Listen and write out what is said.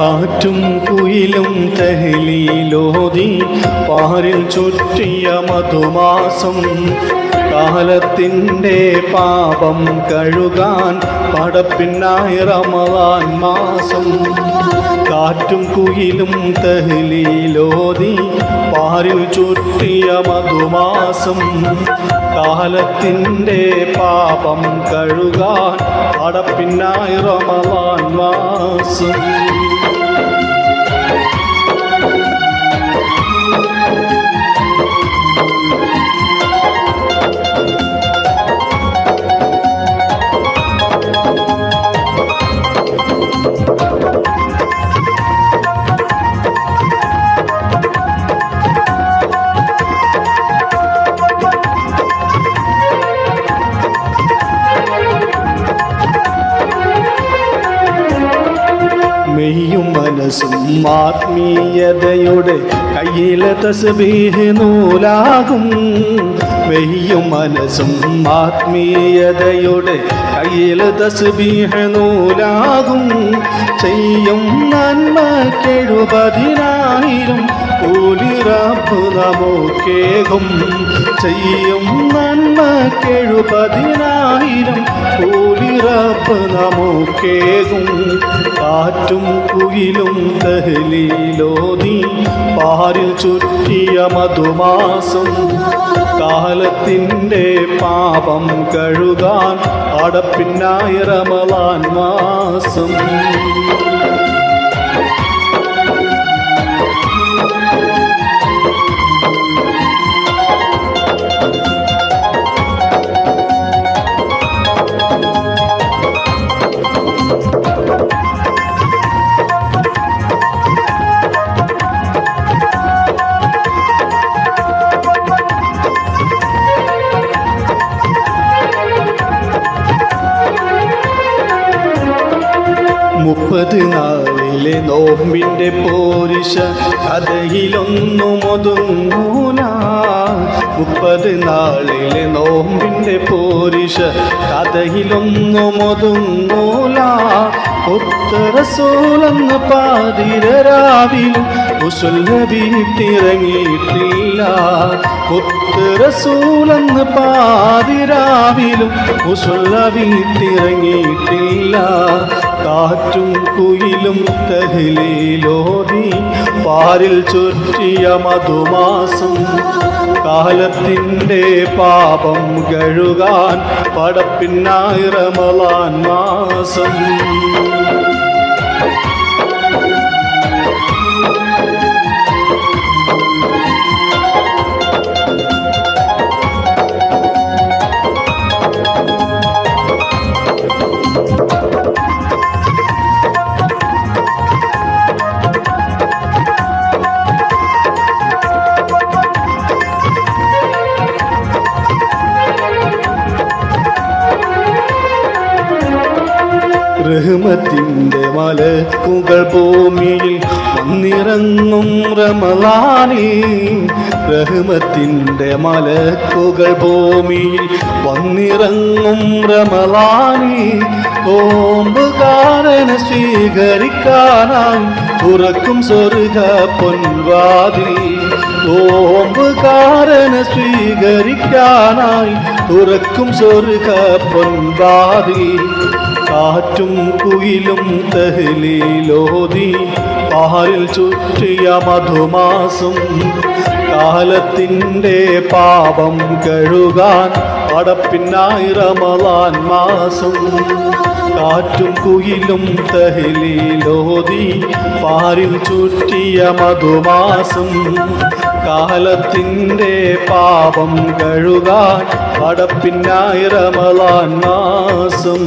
കാറ്റും കുയിലും തെഹലിയിലോതി പാറിൽ ചുറ്റിയ മധുമാസം കാലത്തിന്റെ പാപം കഴുകാൻ പടപ്പിന്നായി റമദാൻ മാസം. കാറ്റും കുയിലും തെഹലിയിലോതി പാറിൽ ചുറ്റിയ മധുമാസം കാലത്തിന്റെ പാപം കഴുകാൻ പടപ്പിന്നായി റമദാൻ മാസം. മനസ്സും ആത്മീയതയുടെ കയ്യിലെ തസ്ബീഹ് നൂലാകും. വെയ്യും മനസ്സും ആത്മീയതയുടെ കയ്യിലെ തസ്ബീഹ് നൂലാകും. ചെയ്യും നന്മ നന്മക്കെഴുപതിനായിരം നമോ നമുക്കേകും. ചെയ്യും നന്മ നന്മക്കെഴുപതിനായിരം നമോ നമുക്കേകും. കാറ്റും കുയിലും ദഹലിയിലോതി പാറിൽ ചുറ്റിയ മധുമാസം കാലത്തിന്റെ പാപം കഴുകാൻ അടപ്പിന്നായി റമലാൻ മാസം. മുപ്പത് നാളിലെ നോമ്പിന്റെ പോരിശ കഥയിലൊന്നും ഒതുങ്ങൂല. മുപ്പത് നാളിലെ നോമ്പിന്റെ പോരിശ കഥയിലൊന്നും ഒതുങ്ങൂല. ഉത്തരസോലെന്ന് പാതിരാവിലും മുസല്ല വീട്ടിറങ്ങിയിട്ടില്ല ഉത്തരസൂലെന്ന് പാതിരാവിലും മുസല്ല വീട്ടിറങ്ങിയിട്ടില്ല കാറ്റും കുയിലും തഹലിലോതി പാരിൽ ചുറ്റിയ മധുമാസം. കാലത്തിന്റെ പാപം കഴുകാൻ പടപ്പിന്നായി റമലാൻ മാസം. റഹ്മത്തിന്റെ മലക്കുകൾ ഭൂമിയിൽ വന്നിറങ്ങും റമലാനി റഹ്മത്തിന്റെ മലക്കുകൾ ഭൂമിയിൽ വന്നിറങ്ങും റമലാനി ഓമ്പുകാരനെ സ്വീകരിക്കാനായി തുറക്കും സ്വർഗ പൊൻവാതിൽ. ഓമ്പുകാരനെ സ്വീകരിക്കാനായി തുറക്കും സ്വർഗ പൊൻവാതിൽ. കാറ്റും കുയിലും തഹലീലോതി പാരിൽ ചുറ്റിയ മധുമാസം കാലത്തിന്റെ പാപം കഴുകാൻ പടപ്പിന്നായി മാസം കാറ്റും കുയിലും തഹലീലോതി പാരിൽ ചുറ്റിയ മധുമാസം കാലത്തിന്റെ പാപം കഴുകാൻ പടപ്പിന്നായി റമളാൻ മാസം.